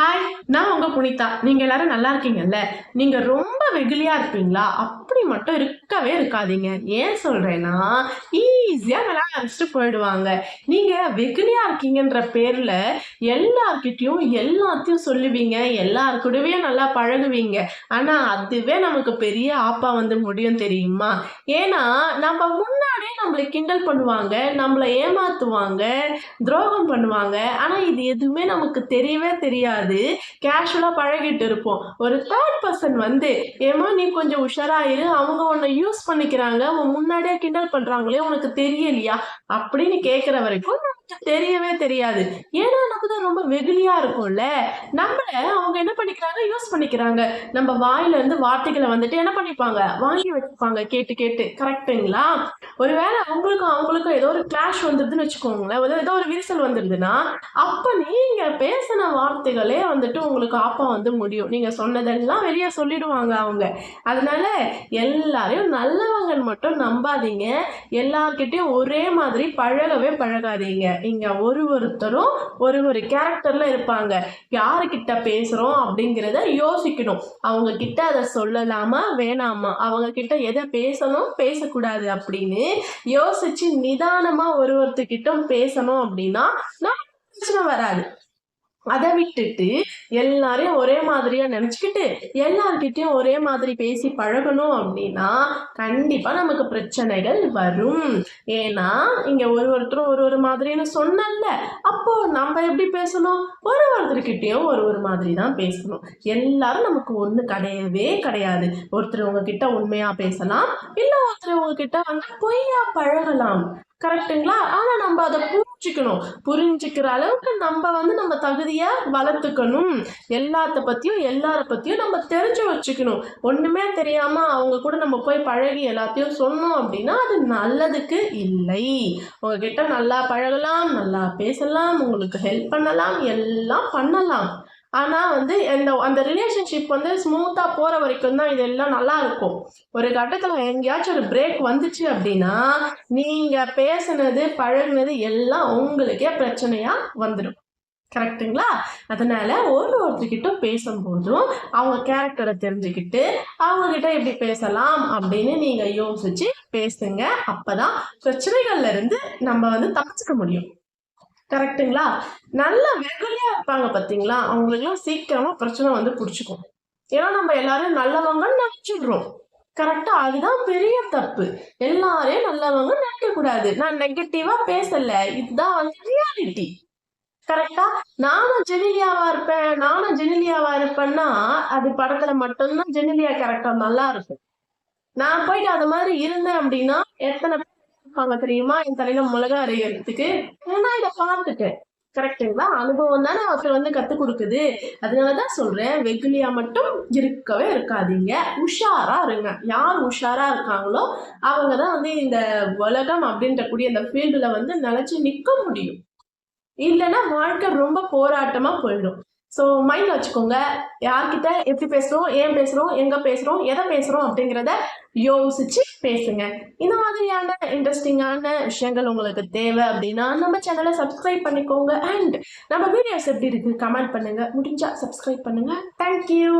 Hi நான் உங்க புனிதா. நீங்க எல்லாரும் நல்லா இருக்கீங்கல்ல? நீங்க ரொம்ப வெகுலியா இருப்பீங்களா? அப்படி மட்டும் இருக்கவே இருக்காதீங்க. ஏன் சொல்றேன்னா ஈஸியா விளையாட ஆரம்பிச்சுட்டு போயிடுவாங்க. நீங்க வெகுலியா இருக்கீங்கன்ற பேர்ல எல்லார்கிட்டயும் எல்லாத்தையும் சொல்லுவீங்க. எல்லார் கூடவே நல்லா பழகுவீங்க. ஆனா அதுவே நமக்கு பெரிய ஆப்பா வந்து முடியும் தெரியுமா? ஏன்னா நம்ம எல்லாருமே நம்மளை கிண்டல் பண்ணுவாங்க நம்மளை ஏமாத்துவாங்க துரோகம் பண்ணுவாங்க. ஆனா இது எதுவுமே நமக்கு தெரியவே தெரியாது. கேஷுவலா பழகிட்டு இருப்போம். ஒரு தேர்ட் பர்சன் வந்து ஏமா நீ கொஞ்சம் உஷாராயிரு அவங்க உன்னை யூஸ் பண்ணிக்கிறாங்க. உன் முன்னாடியே கிண்டல் பண்றாங்களே. உனக்கு தெரியலையா? அப்படின்னு கேட்குற வரைக்கும் நமக்கு தெரியவே தெரியாது. ஏன்னா தான் ரொம்ப வெகுலியா இருக்கும்ல? நம்மள அவங்க என்ன பண்ணிக்கிறாங்க? யூஸ் பண்ணிக்கிறாங்க. நம்ம வாயில இருந்து வார்த்தைகளை வந்துட்டு என்ன பண்ணிப்பாங்க? வாங்கி வச்சுப்பாங்க. கேட்டு கேட்டு. கரெக்டுங்களா ஒருவேளை அவங்களுக்கும் அவங்களுக்கும் ஏதோ ஒரு கிளாஷ் வந்துருதுன்னு வச்சுக்கோங்களேன். ஏதோ ஒரு விரிசல் வந்துருதுன்னா அப்ப நீங்க பேசின வார்த்தைகளே வந்துட்டு உங்களுக்கு ஆப்பா வந்து முடியும். நீங்க சொன்னதெல்லாம் வெளியே சொல்லிடுவாங்க அவங்க. அதனால எல்லாரையும் நல்லவங்கன்னு மட்டும் நம்பாதீங்க. எல்லார்கிட்டயும் ஒரே மாதிரி பழகவே பழகாதீங்க. இங்க ஒரு ஒருத்தரும் ஒரு ஒரு கேரக்டர்ல இருப்பாங்க. யாருக்கிட்ட பேசுறோம் அப்படிங்கிறத யோசிக்கணும். அவங்க கிட்ட அதை சொல்லலாமா வேணாமா? அவங்க கிட்ட எதை பேசணும் பேசக்கூடாது அப்படின்னு யோசிச்சு நிதானமா ஒரு ஒருத்தர்கிட்ட பேசணும் அப்படின்னா நான் பிரச்சனை வராது. அதை விட்டுட்டு எல்லாரையும் ஒரே மாதிரியா நினைச்சுக்கிட்டு எல்லார்கிட்டயும் ஒரே மாதிரி பேசி பழகணும் அப்படின்னா கண்டிப்பா நமக்கு பிரச்சனைகள் வரும். ஏன்னா இங்க ஒரு ஒருத்தரும் ஒரு ஒரு மாதிரின்னு சொன்னல அப்போ நம்ம எப்படி பேசணும்? ஒரு ஒருத்தர்கிட்டயும் ஒரு ஒரு மாதிரி தான் பேசணும். எல்லாரும் நமக்கு ஒண்ணு கிடையவே கிடையாது. ஒருத்தர் உங்ககிட்ட உண்மையா பேசலாம் இல்ல ஒருத்தர் உங்ககிட்ட வந்து பொய்யா பழகலாம். கரெக்ட்டுங்களா? ஆனா நம்ம அதை புரிஞ்சுக்கணும். புரிஞ்சுக்கிற அளவுக்கு நம்ம வந்து நம்ம தகுதியை வளர்த்துக்கணும். எல்லாத்த பற்றியும் எல்லார பற்றியும் நம்ம தெரிஞ்சு வச்சுக்கணும். ஒன்றுமே தெரியாமல் அவங்க கூட நம்ம போய் பழகி எல்லாத்தையும் சொன்னோம் அப்படின்னா அது நல்லதுக்கு இல்லை. உங்ககிட்ட நல்லா பழகலாம் நல்லா பேசலாம் உங்களுக்கு ஹெல்ப் பண்ணலாம் எல்லாம் பண்ணலாம். ஆனால் வந்து அந்த அந்த ரிலேஷன்ஷிப் வந்து ஸ்மூத்தாக போகிற வரைக்கும் தான் இதெல்லாம் நல்லா இருக்கும். ஒரு கட்டத்தில் எங்கேயாச்சும் ஒரு பிரேக் வந்துச்சு அப்படின்னா நீங்கள் பேசுனது பழகுனது எல்லாம் உங்களுக்கே பிரச்சனையாக வந்துடும் கரெக்ட்டுங்களா? அதனால ஒரு ஒருத்தர்கிட்ட பேசும்போதும் அவங்க கேரக்டரை தெரிஞ்சுக்கிட்டு அவங்கக்கிட்ட எப்படி பேசலாம் அப்படின்னு நீங்கள் யோசிச்சு பேசுங்க. அப்போதான் பிரச்சனைகள்ல இருந்து நம்ம வந்து தப்பிச்சுக்க முடியும். கரெக்ட்டுங்களா நல்லா வெகுலியா இருப்பாங்க பாத்தீங்களா? அவங்களுக்குலாம் சீக்கிரமா பிரச்சனை வந்து பிடிச்சிக்கும். ஏன்னா நம்ம எல்லாரும் நல்லவங்கன்னு நினச்சிடுறோம். கரெக்டா அதுதான் பெரிய தப்பு. எல்லாரையும் நல்லவங்க நினைக்கக்கூடாது நான் நெகட்டிவாக பேசல. இதுதான் வந்து ரியாலிட்டி கரெக்டா நானும் ஜெனிலியாவா இருப்பேன். நானும் ஜெனிலியாவா இருப்பேன்னா அது படத்துல மட்டும்தான் ஜெனிலியா கேரக்டர் நல்லா இருக்கும். நான் போயிட்டு அது மாதிரி இருந்தேன் அப்படின்னா எத்தனை பேர் தெரியுமா? என் தலையில மிளகா அரைகிறதுக்கு நான் இதை பார்த்துட்டேன். கரெக்டுங்களா அனுபவம் தானே ஒருத்தர் வந்து கத்து கொடுக்குது. அதனாலதான் சொல்றேன் வெகுலியா மட்டும் இருக்கவே இருக்காதீங்க. உஷாரா இருங்க. யார் உஷாரா இருக்காங்களோ அவங்க தான் வந்து இந்த உலகம் அப்படின்ற கூடிய அந்த ஃபீல்டுல வந்து நிலைச்சு நிக்க முடியும். இல்லைன்னா வாழ்க்கை ரொம்ப போராட்டமா போயிடும். ஸோ மைண்ட்ல வச்சுக்கோங்க யார்கிட்ட எப்படி பேசுகிறோம் ஏன் பேசுகிறோம் எங்கே பேசுகிறோம் எதை பேசுகிறோம் அப்படிங்கிறத யோசிச்சு பேசுங்க. இந்த மாதிரியான இன்ட்ரெஸ்டிங்கான விஷயங்கள் உங்களுக்கு தேவை அப்படின்னா நம்ம சேனலை சப்ஸ்கிரைப் பண்ணிக்கோங்க. அண்ட் நம்ம வீடியோஸ் எப்படி இருக்குது கமெண்ட் பண்ணுங்கள் முடிஞ்சால் சப்ஸ்கிரைப் பண்ணுங்கள் தேங்க்யூ